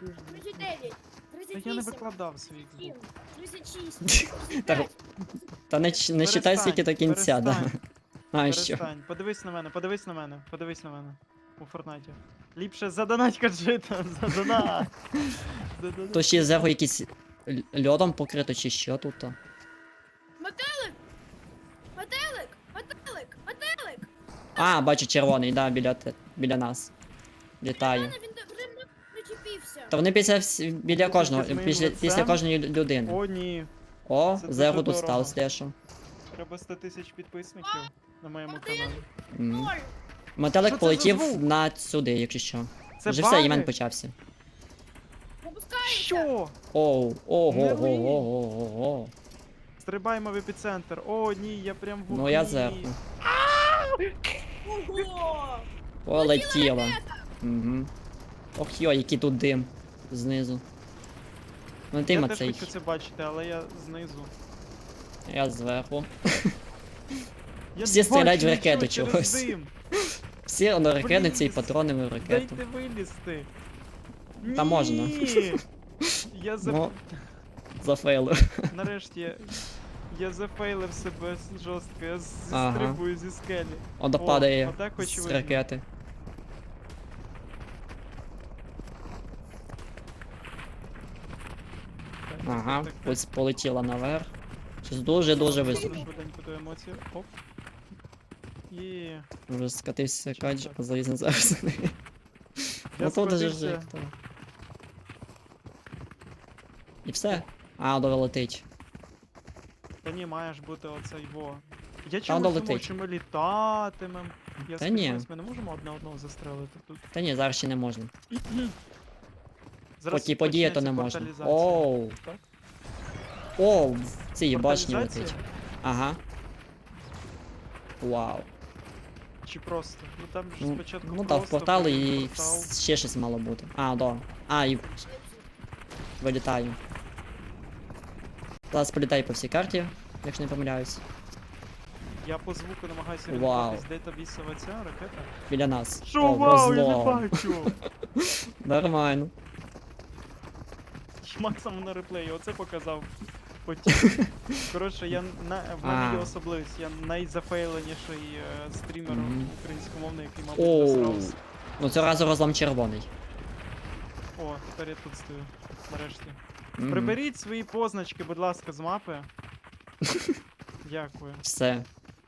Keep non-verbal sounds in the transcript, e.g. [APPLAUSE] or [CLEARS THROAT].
39, Та я не 38, викладав свій звук. 36, Та 35. Та не, ч- не считай Перестань, скільки до кінця, да. перестань. [LAUGHS] А, що? Перестань, подивись на мене, подивись на мене, подивись на мене. У Фортнаті. Ліпше задонать каджита, [LAUGHS] задонать. Задонать. То ще зерго якийсь л- льодом покрито, чи що тут? то? Метелик! Метелик! Метелик! Метелик! А, бачу червоний, да, біля, те- біля нас. Літає. Він до-. Та вони після вс- біля кожного, моїм після, після кожної лю- людини. О, ні. О, це дуже тут дорого. став слешу. Треба 100 тисяч підписників на моєму каналі. М. Ноль! Метелик Що це за полетів на сюди, якщо що. Це Вже все, івент почався. Що? Оу, ого, Не ого, лий. ого, ого. Стрибаємо в епіцентр. О, ні, я прям в Ну я вогні. зерго. Ого! Полетіло. Угу. Ох йо, який тут дим знизу. Ну Я дим теж цей. хочу це бачити, але я знизу. Я зверху. [LAUGHS] Я Всі стріляють в ракету чогось. через дим. Всі на ракетниці і Блін, патронами в ракету. Дайте вилізти. Та можна. [LAUGHS] Я за... Ну, зафейлив. [LAUGHS] Нарешті я... Я зафейлив себе жорстко, я з- Ага. зістрибую зі скелі. Ода О, падає отак з очевидно. ракети. Ага, ось полетіла наверх. Щось дуже-дуже високо. Швиденько до емоцій. Оп. Є. Вже скатився кадж, так? заліз на зараз. Ну тут же ж. скотився. то. І все. А, долетить. Та ні, маєш бути оцей во. Я чомусь думав, що ми літатимем. Я Та ні. сподіваюсь, ми не можемо одне одного застрелити тут. Та ні, зараз ще не можна. [CLEARS THROAT] Зараз Поки подіє, то не можна. Оу. Так? Оу, в цій башні Порталізація? летить. Ага. Вау. Чи просто? Ну там ж Ну, спочатку ну так, в просто, портал потім і портал. вс- ще щось мало бути. А, да. А, і вилітаю. Зараз політаю по всій карті, якщо не помиляюсь. Я по звуку намагаюся Вау. орієнтуватись, де та бісова ця ракета. Біля нас. Що О, вау, я не розлом. бачу! [LAUGHS] Нормально. Максимум на реплеї, оце показав. Потім. [LAUGHS] Коротше, я на в мене є особливість. Я найзафейленіший е, стрімер Мгм. українськомовний, який, мабуть, Оу. насрався. Ну цього разу розлом червоний. О, тепер я тут стою. Нарешті. Мгм. Приберіть свої позначки, будь ласка, з мапи. [LAUGHS] Дякую. Все.